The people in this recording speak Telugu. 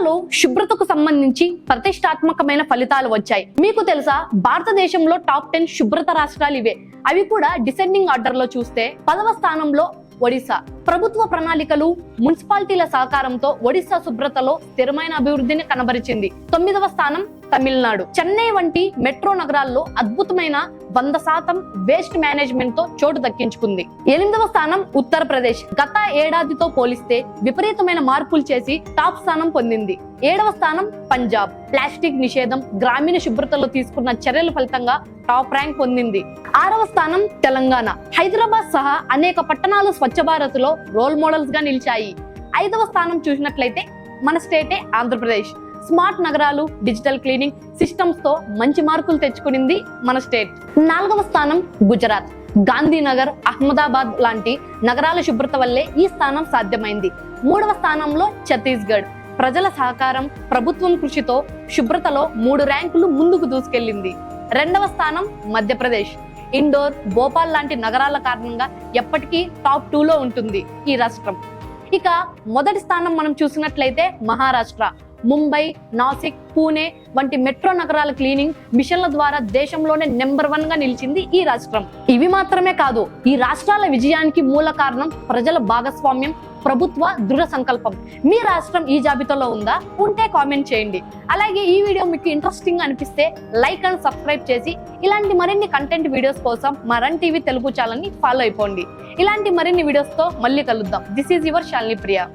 నగరాలలో శుభ్రతకు సంబంధించి ప్రతిష్టాత్మకమైన ఫలితాలు వచ్చాయి. మీకు తెలుసా? భారతదేశంలో టాప్ టెన్ శుభ్రత రాష్ట్రాలు ఇవే. అవి కూడా డిసెండింగ్ ఆర్డర్లో చూస్తే పదవ స్థానంలో ఒడిశా. ప్రభుత్వ ప్రణాళికలు మున్సిపాలిటీల సహకారంతో ఒడిశా శుభ్రతలో స్థిరమైన అభివృద్ధిని కనబరిచింది. తొమ్మిదవ స్థానం తమిళనాడు. చెన్నై వంటి మెట్రో నగరాల్లో అద్భుతమైన వంద శాతం వేస్ట్ మేనేజ్మెంట్తో చోటు దక్కించుకుంది. ఎనిమిదవ స్థానం ఉత్తరప్రదేశ్. గత ఏడాదితో పోలిస్తే విపరీతమైన మార్పులు చేసి టాప్ స్థానం పొందింది. ఏడవ స్థానం పంజాబ్. ప్లాస్టిక్ నిషేధం గ్రామీణ శుభ్రతలో తీసుకున్న చర్యల ఫలితంగా టాప్ ర్యాంక్ పొందింది. ఆరవ స్థానం తెలంగాణ. హైదరాబాద్ సహా అనేక పట్టణాలు స్వచ్ఛ భారత్లో రోల్ మోడల్స్గా నిలిచాయి. ఐదవ స్థానం చూసినట్లయితే మన స్టేటే ఆంధ్రప్రదేశ్. స్మార్ట్ నగరాలు డిజిటల్ క్లీనింగ్ సిస్టమ్స్తో మంచి మార్కులు తెచ్చుకునింది మన స్టేట్. నాలుగవ స్థానం గుజరాత్. గాంధీనగర్ అహ్మదాబాద్ లాంటి నగరాల శుభ్రత వల్లే ఈ స్థానం సాధ్యమైంది. మూడవ స్థానంలో ఛత్తీస్గఢ్. ప్రజల సహకారం ప్రభుత్వం కృషితో శుభ్రతలో మూడు ర్యాంకులు ముందుకు దూసుకెళ్ళింది రెండవ స్థానం మధ్యప్రదేశ్. ఇండోర్ భోపాల్ లాంటి నగరాల కారణంగా ఎప్పటికీ టాప్ టూలో ఉంటుంది ఈ రాష్ట్రం. ఇక మొదటి స్థానం మనం చూసినట్లయితే మహారాష్ట్ర. ముంబై నాసిక్ పూణే వంటి మెట్రో నగరాల క్లీనింగ్ మిషన్ల ద్వారా దేశంలోనే నెంబర్ వన్గా నిలిచింది ఈ రాష్ట్రం. ఇవి మాత్రమే కాదు ఈ రాష్ట్రాల విజయానికి మూల కారణం ప్రజల భాగస్వామ్యం ప్రభుత్వ దృఢ సంకల్పం. మీ రాష్ట్రం ఈ జాబితాలో ఉందా? ఉంటే కామెంట్ చేయండి. అలాగే ఈ వీడియో మీకు ఇంట్రెస్టింగ్ అనిపిస్తే లైక్ అండ్ సబ్స్క్రైబ్ చేసి ఇలాంటి మరిన్ని కంటెంట్ వీడియోస్ కోసం మా రన్ టీవీ తెలుగు ఛానల్ని ఫాలో అయిపోండి. ఇలాంటి మరిన్ని వీడియోస్తో మళ్ళీ కలుద్దాం. This is your Shalini Priya.